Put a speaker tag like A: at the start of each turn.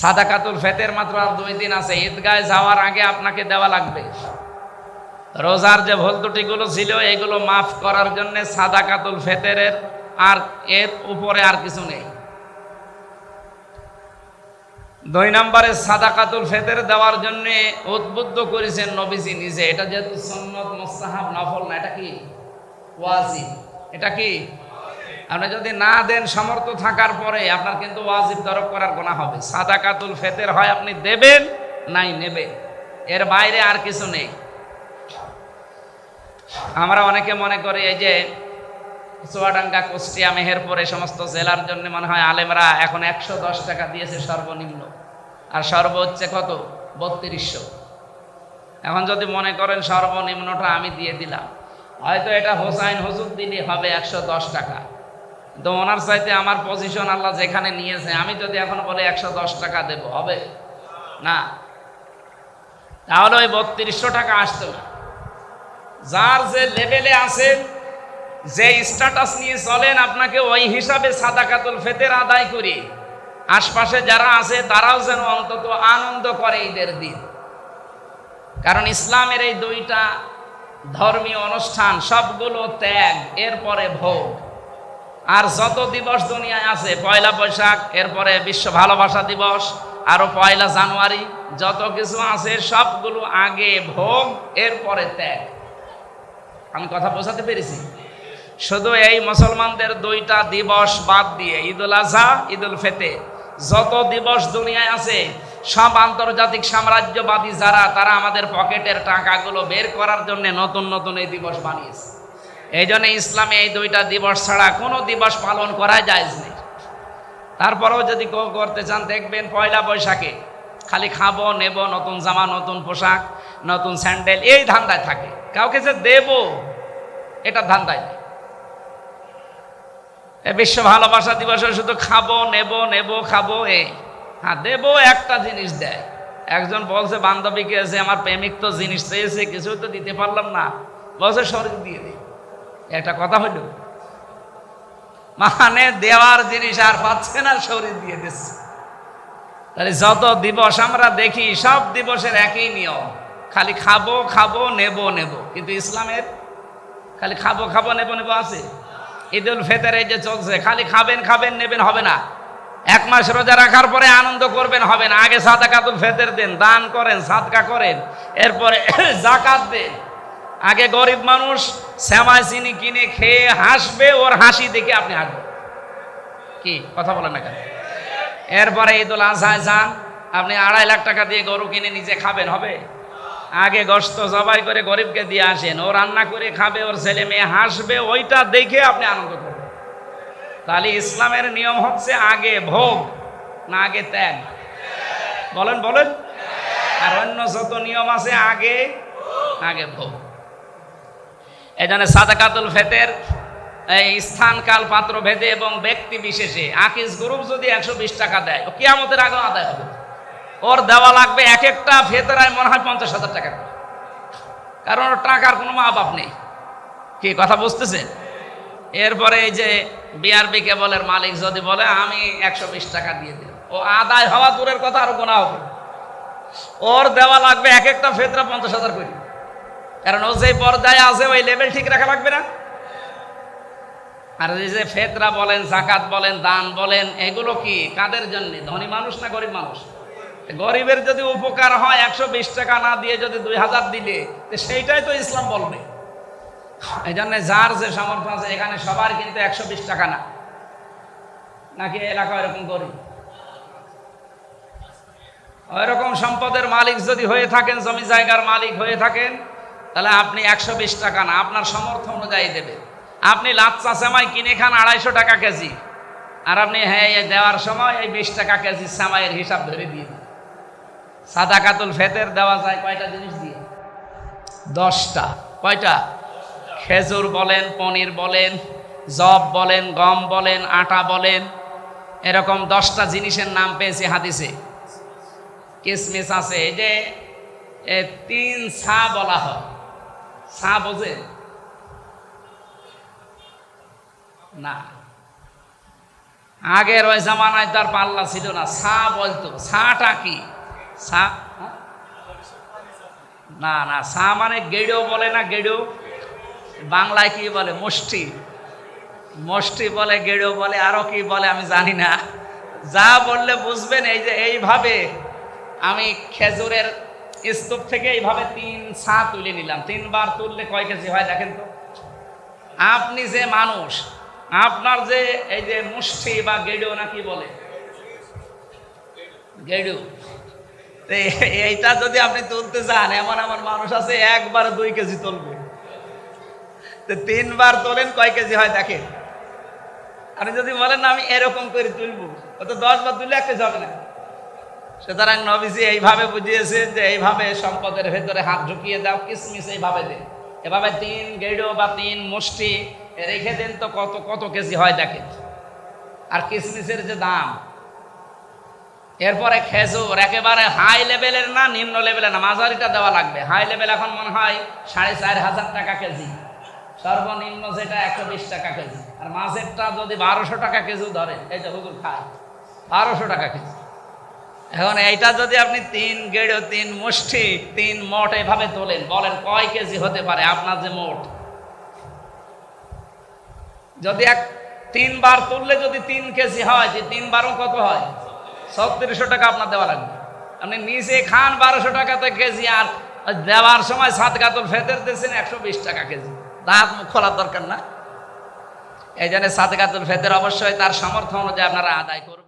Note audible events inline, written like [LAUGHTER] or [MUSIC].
A: সাদাকাতুল ফেতের মাত্র আর দুই দিন আছে। ঈদগায় যাওয়ার আগে আপনাকে দেওয়া লাগবে। রোজার যে ভুল ত্রুটিগুলো ছিল, এগুলো মাফ করার জন্য সাদাকাতুল ফেতেরের আর এর উপরে আর কিছু নেই। দুই নম্বরে সাদাকাতুল ফেতের দেওয়ার জন্য উদ্বুদ্ধ করেছেন নবীজি নিজে। এটা যেহেতু সন্নত, মোস্তাহাব, নফল না, এটা কি? ওয়াজিব। এটা কি? আপনি যদি না দেন সমর্থ থাকার পরে আপনার কিন্তু ওয়াজিব তরফ করার গোনা হবে। সাদা কাতুল ফেতের হয় আপনি দেবেন, নাই নেবে এর বাইরে আর কিছু নেই। আমরা অনেকে মনে করি এই যে চুয়াডাঙ্গা, কুষ্টিয়া, মেহেরপুর সমস্ত জেলার জন্য মনে হয় আলেমরা এখন একশো দশ টাকা দিয়েছে সর্বনিম্ন। আর সর্বোচ্চ কত? বত্রিশশো। এখন যদি মনে করেন সর্বনিম্নটা আমি দিয়ে দিলাম। হয়তো এটা হোসাইন হুজুর দিলে হবে একশো দশ টাকা। তো ওনার চাইতে আমার পজিশন আল্লাহ যেখানে নিয়েছে, আমি যদি এখন বলে একশো দশ টাকা দেব, হবে? না। তাহলে ওই বত্রিশশো টাকা আসতো না। যার যে লেভেলে আছেন যে স্ট্যাটাস নিয়ে চলেন, আপনাকে ওই হিসাবে সাদাকাতুল ফেতের আদায় করি। আশপাশে যারা আছে, তারাও যেন অন্তত আনন্দ করে ঈদের দিন। কারণ ইসলামের এই দুইটা ধর্মীয় অনুষ্ঠান, সবগুলো ত্যাগ, এরপরে ভোগ। আর যত দিবস দুনিয়ায় আছে, পয়লা বৈশাখ, এরপরে বিশ্ব ভালোবাসা দিবস, আরও পয়লা জানুয়ারি, যত কিছু আছে, সবগুলো আগে ভোগ, এরপরে ত্যাগ। আমি কথা বোঝাতে পেরেছি? শুধু এই মুসলমানদের দুইটা দিবস বাদ দিয়ে ঈদুল আজহা ঈদুল ফেতে যত দিবস দুনিয়ায় আছে, সব আন্তর্জাতিক সাম্রাজ্যবাদী যারা, তারা আমাদের পকেটের টাকাগুলো বের করার জন্য নতুন নতুন এই দিবস বানিয়েছে। এই জন্য ইসলামে এই দুইটা দিবস ছাড়া কোনো দিবস পালন করা যায় নেই তারপরেও যদি কেউ করতে চান, দেখবেন পয়লা বৈশাখে খালি খাব, নেব, নতুন জামা, নতুন পোশাক, নতুন স্যান্ডেল, এই ধান্দায় থাকে। কাউকে যে দেব, এটা ধান্দায় নেই। বিশ্ব ভালোবাসা দিবসে শুধু খাব, নেব নেব, খাব, এ। হ্যাঁ দেবো একটা জিনিস দেয়। একজন বলছে, বান্ধবীকে যে আমার প্রেমিক তো জিনিস চেয়েছে কিছু তো দিতে পারলাম না। বলছে, শরীর দিয়ে দিই একটা কথা হইল মানে দেওয়ার জিনিস আর পাচ্ছে না, শরীর দিয়ে দিচ্ছে। তাহলে যত দিবস আমরা দেখি, সব দিবসের একই নিয়ম, খালি খাব খাব, নেব নেব। কিন্তু ইসলামের খালি খাব খাব, নেব নেব আছে। ঈদুল ফেতের এই যে চলছে, খালি খাবেন খাবেন, নেবেন হবে না। এক মাস রোজা রাখার পরে আনন্দ করবেন, হবে না। আগে সাদাকাতুল ফেতের দেন, দান করেন, সাদকা করেন, এরপরে [COUGHS] জাকাত দেন। আগে গরিব মানুষ শ্যামাই চিনি কিনে খেয়ে হাসবে, ওর হাসি দেখে আপনি হাসবেন। কি? কথা বলেন না কেন? এরপরে ঈদুল আজহায় যান, আপনি আড়াই লাখ টাকা দিয়ে গরু কিনে নিজে খাবেন, হবে? আগে গস্ত জবাই করে গরিবকে দিয়ে আসেন, ও রান্না করে খাবে, ওর ছেলে মেয়ে হাসবে, ওইটা দেখে আপনি আনন্দ করবেন। তাহলে ইসলামের নিয়ম হচ্ছে আগে ভোগ, না আগে ত্যাগ। বলেন বলেন। আর অন্য যত নিয়ম আছে, আগে আগে ভোগ। এই জন্য সাদাকাতুল ফেতের এই স্থান কাল পাত্র ভেদে এবং ব্যক্তি বিশেষে আকিস গ্রুপ যদি একশো বিশ টাকা দেয়, ও কিয়ামতের আগে আদায় হবে। ওর দেওয়া লাগবে এক একটা ফেতরায় মনে হয় পঞ্চাশ হাজার টাকা করে। কারণ ওর টাকার কোনো মা বাপ নেই। কি, কথা বুঝতেছেন? এরপরে এই যে বিআরবি কেবলের মালিক যদি বলে, আমি একশো বিশ টাকা দিয়ে দিলাম। ও আদায় হওয়া দূরের কথা, আরও গোনা হবে। ওর দেওয়া লাগবে এক একটা ফেতরা পঞ্চাশ হাজার করে। কারণ ও যে পর্যায়ে আছে, ওই লেভেল ঠিক রাখা লাগবে না। আর এই যে ফেতরা বলেন জাকাত বলেন, দান বলেন, এগুলো কি? কাদের জন্য? ধনী মানুষ না গরিব মানুষ? গরিবের যদি উপকার হয়, একশো বিশ টাকা না দিয়ে যদি দুই হাজার দিলে সেইটাই তো ইসলাম বলবে। এই জন্য যার যে সামর্থ্য আছে, এখানে সবার কিন্তু একশো বিশ টাকা না। নাকি এলাকা এরকম গরিব? ওইরকম সম্পদের মালিক যদি হয়ে থাকেন, জমি জায়গার মালিক হয়ে থাকেন তাহলে আপনি একশো বিশ টাকা না, আপনার সামর্থ্য অনুযায়ী দেবে। আপনি লাচ্চা সেমাই কিনে খান আড়াইশো টাকা কেজি। আর আপনি হ্যাঁ দেওয়ার সময় এই বিশ টাকা কেজি সেমাইয়ের হিসাব ধরে দিয়ে দিন। সাদা কাতুল ফেতের দেওয়া যায় কয়টা জিনিস দিয়ে? দশটা। কয়টা? খেজুর বলেন, পনির বলেন জব বলেন, গম বলেন, আটা বলেন। এরকম দশটা জিনিসের নাম পেয়েছি হাদিসে। কিসমিস আছে, এই যে তিন ছা বলা হয়। সা বোঝেন না। আগের ওই জামানায় তার পাল্লা ছিল না। সা বলতো, সাটা কি? সা হ্যাঁ? না না, সা মানে গেড়ো বলে না গেড়ো বাংলায় কি বলে? মুষ্টি। মুষ্টি বলে গেড়ো বলে, আরও কি বলে আমি জানি না। যা বললে বুঝবেন, এই যে এইভাবে আমি খেজুরের স্তূপ থেকে এইভাবে তিন সা তুলে নিলাম। তিনবার তুললে কয় কেজি হয় দেখেন তো? আপনি যে মানুষ, আপনার যে এই যে মুষ্টি বা গেডো নাকি বলে? গেডু এইটা যদি আপনি তুলতে চান, এমন এমন মানুষ আছে, একবার দুই কেজি তুলবে। তো তিনবার তোলেন কয় কেজি হয় দেখেন? আপনি যদি বলেন না, আমি এরকম করে তুলবো ও তো দশ বার তুললে এক কেজি হবে না। সুতরাং নবীজি এইভাবে বুঝিয়েছেন যে এইভাবে সম্পদের ভেতরে হাত ঢুকিয়ে দাও, কিসমিস এইভাবে দে। এভাবে তিন গেড়ো বা তিন মুষ্টি রেখে দেন তো কত কত কেজি হয় দেখেন। আর কিসমিসের যে দাম, এরপরে খেজুর, একেবারে হাই লেভেলের না, নিম্ন লেভেলের না, মাঝারিটা দেওয়া লাগবে। হাই লেভেল এখন মনে হয় সাড়ে চার হাজার টাকা কেজি। সর্বনিম্ন যেটা একশো বিশ টাকা কেজি। আর মাছেরটা যদি বারোশো টাকা কেজি ধরে এই যে হুজুর খায়, বারোশো টাকা কেজি। এখন এইটা যদি আপনি তিন গেড়ো, তিন মুষ্টি, তিন মোট এভাবে তোলেন, বলেন কয় কেজি হতে পারে আপনার যে মোট? যদি এক, তিনবার তুললে যদি তিন কেজি হয়, যে তিনবারও কত হয়? ছত্রিশশো টাকা আপনার দেওয়া লাগবে। আপনি নিচে খান বারোশো টাকাতে কেজি, আর দেওয়ার সময় সাত গাতল ফেতের দিয়েছেন একশো বিশ টাকা কেজি। দাঁত মুখ খোলার দরকার না। এই জন্য সাত গাতল ফেতের অবশ্যই তার সামর্থ্য অনুযায়ী আপনারা আদায় করুন।